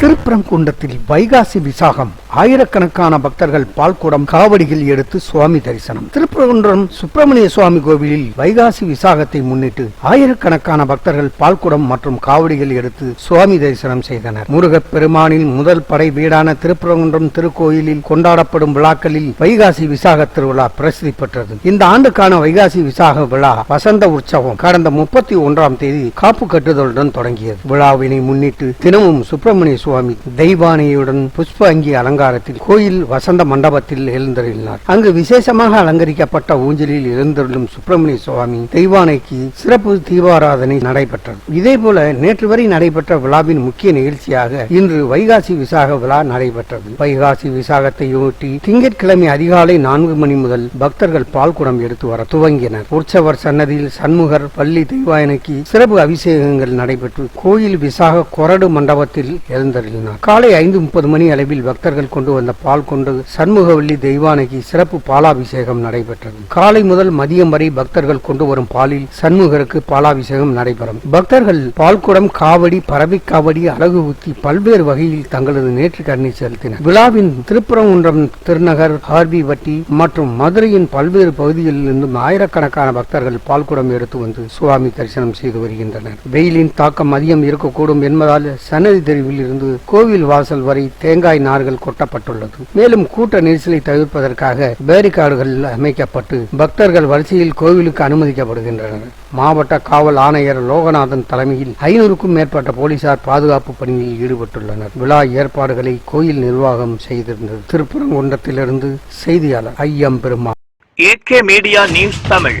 திருப்பரங்குன்றத்தில் வைகாசி விசாகம். ஆயிரக்கணக்கான பக்தர்கள் பால்குடம் காவடிகள் எடுத்து சுவாமி தரிசனம். திருப்பரங்குன்றம் சுப்பிரமணிய சுவாமி கோவிலில் வைகாசி விசாகத்தை முன்னிட்டு ஆயிரக்கணக்கான பக்தர்கள் பால்குடம் மற்றும் காவடிகள் எடுத்து சுவாமி தரிசனம் செய்தனர். முருகப் பெருமானின் முதல் படை வீடான திருப்பரங்குன்றம் திருக்கோயிலில் கொண்டாடப்படும் விழாக்களில் வைகாசி விசாக திருவிழா பிரசித்தி பெற்றது. இந்த ஆண்டுக்கான வைகாசி விசாக விழா வசந்த உற்சவம் கடந்த முப்பத்தி ஒன்றாம் தேதி காப்பு கட்டுதலுடன் தொடங்கியது. விழாவினை முன்னிட்டு தினமும் சுப்பிரமணிய சுவாமி தெய்வானையுடன் புஷ்ப அங்கி அலங்காரத்தில் கோயில் வசந்த மண்டபத்தில் எழுந்தருளினார். அங்கு விசேஷமாக அலங்கரிக்கப்பட்ட ஊஞ்சலில் எழுந்தருளும் சுப்பிரமணிய சுவாமி தெய்வானைக்கு சிறப்பு தீபாராதனை நடைபெற்றது. இதேபோல நேற்று வரை நடைபெற்ற விழாவின் முக்கிய நிகழ்ச்சியாக இன்று வைகாசி விசாக விழா நடைபெற்றது. வைகாசி விசாகத்தையொட்டி திங்கட்கிழமை அதிகாலை நான்கு மணி முதல் பக்தர்கள் பால்குடம் எடுத்து வர துவங்கினர். உற்சவர் சன்னதியில் சண்முகர் பள்ளி தெய்வாயனைக்கு சிறப்பு அபிஷேகங்கள் நடைபெற்று கோயில் விசாக கொரடு மண்டபத்தில் எழுந்த எழுந்தருளினார் காலை ஐந்து முப்பது மணி அளவில் பக்தர்கள் கொண்டு வந்த பால் கொண்டு சண்முகவல்லி தெய்வானைக்கு சிறப்பு பாலாபிஷேகம் நடைபெற்றது. காலை முதல் மதியம் வரை பக்தர்கள் கொண்டு வரும் பாலில் சண்முகருக்கு பாலாபிஷேகம் நடைபெறும். பக்தர்கள் பால்குடம் காவடி பறவை காவடி அழகு ஊத்தி பல்வேறு வகையில் தங்களது நேற்று கண்ணை செலுத்தினர். விழாவின் திருப்பரங்குன்றம் திருநகர் ஹார்பி வட்டி மற்றும் மதுரையின் பல்வேறு பகுதிகளில் இருந்தும் ஆயிரக்கணக்கான பக்தர்கள் பால்குடம் எடுத்து வந்து சுவாமி தரிசனம் செய்து வருகின்றனர். வெயிலின் தாக்கம் அதிகம் இருக்கக்கூடும் என்பதால் சன்னதி தெருவில் இருந்து கோவில் வாசல் வரை தேங்காய் நார்கள் கொட்டப்பட்டுள்ளது. மேலும் கூட்ட நெரிசலை தவிர்ப்பதற்காக பேரிகார்டுகள் அமைக்கப்பட்டு பக்தர்கள் வரிசையில் கோவிலுக்கு அனுமதிக்கப்படுகின்றனர். மாவட்ட காவல் ஆணையர் லோகநாதன் தலைமையில் ஐநூறுக்கும் மேற்பட்ட போலீசார் பாதுகாப்பு பணியில் ஈடுபட்டுள்ளனர். விழா ஏற்பாடுகளை கோயில் நிர்வாகம் செய்திருந்தது. திருப்பரங்குன்றத்திலிருந்து செய்தியாளர் ஐயம் பெருமா AK media news Tamil.